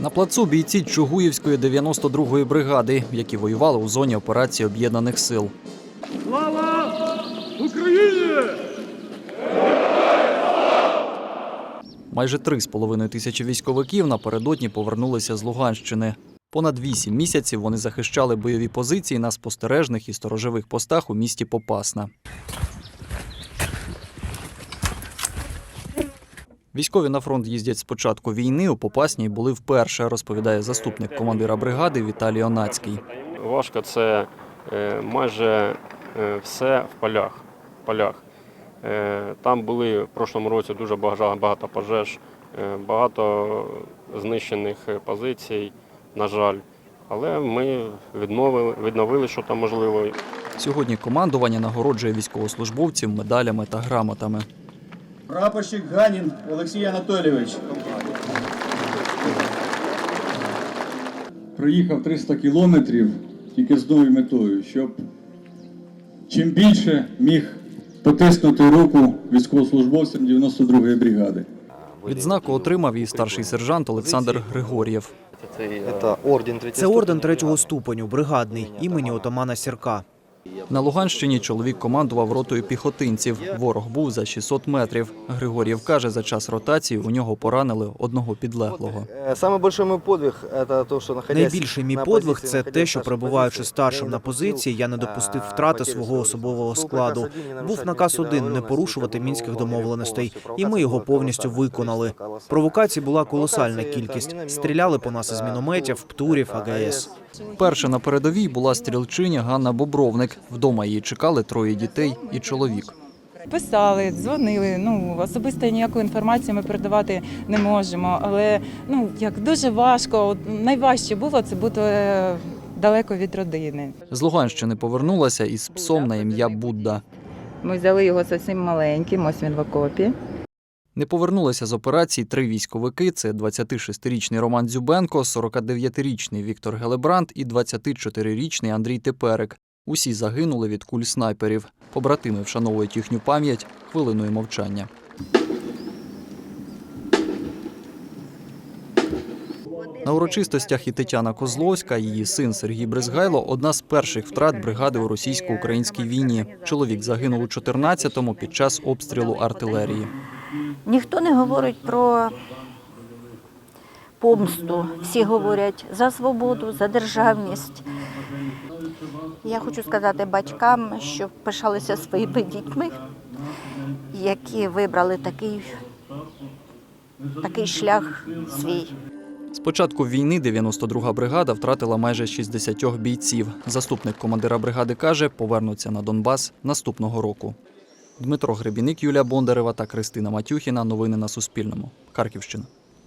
На плацу бійці Чугуївської 92-ї бригади, які воювали у зоні операції об'єднаних сил. Слава Україні! Майже три з половиною тисячі військовиків напередодні повернулися з Луганщини. Понад вісім місяців вони захищали бойові позиції на спостережних і сторожових постах у місті Попасна. Військові на фронт їздять з початку війни. У Попасній були вперше, розповідає заступник командира бригади Віталій Онацький. Важко це е, майже е, все в полях. полях. Е, Там були в прошлому році дуже багато, пожеж, багато знищених позицій, на жаль. Але ми відновили, відновили, що там можливо. Сьогодні командування нагороджує військовослужбовців медалями та грамотами. Прапорщик Ганін Олексій Анатолійович. Проїхав 300 кілометрів тільки з одною метою, щоб чим більше міг потиснути руку військовослужбовцям 92-ї бригади. Відзнаку отримав і старший сержант Олександр Григор'єв. Это орден третьего Це орден третього ступеню, бригадний, імені отамана Сірка. На Луганщині чоловік командував ротою піхотинців. Ворог був за 600 метрів. Григор'єв каже, за час ротації у нього поранили одного підлеглого. Э, Самый большой мой подвиг – это то, что находясь Найбільший мій на подвиг позиции, це находясь те, на що нашій перебуваючи позиції, старшим я на не позиції, я не допустив, допустив а, втрати потери свого свого особового особового складу. складу. Був Був наказ наказ один один не не порушувати порушувати мінських мінських домовленостей, домовленостей, і ми його повністю виконали. Провокацій була колосальна кількість. Стріляли по нас із мінометів, птурів, АГС. Перша на передовій була стрілчиня Ганна Бобровник. Вдома її чекали троє дітей і чоловік. Писали, дзвонили. Ну особисто ніякої інформації ми передавати не можемо. Але ну як дуже важко, от, найважче було це бути е, далеко від родини. З Луганщини повернулася із псом на ім'я Будда. Ми взяли його зовсім маленьким, ось він в окопі. Не повернулися з операції три військовики: це 26-річний Роман Дзюбенко, 49-річний Віктор Гелебрант і 24-річний Андрій Теперик. Усі загинули від куль снайперів. Побратими вшановують їхню пам'ять хвилиною мовчання. На урочистостях і Тетяна Козловська, її син Сергій Бризгайло одна з перших втрат бригади у російсько-українській війні. Чоловік загинув у 14-му під час обстрілу артилерії. Ніхто не говорить про помсту. Всі говорять за свободу, за державність. Я хочу сказати батькам, щоб пишалися своїми дітьми, які вибрали такий, такий шлях свій. З початку війни 92-га бригада втратила майже 60 бійців. Заступник командира бригади каже, повернуться на Донбас наступного року. Дмитро Гребіник, Юлія Бондарева та Кристина Матюхіна. Новини на Суспільному. Харківщина.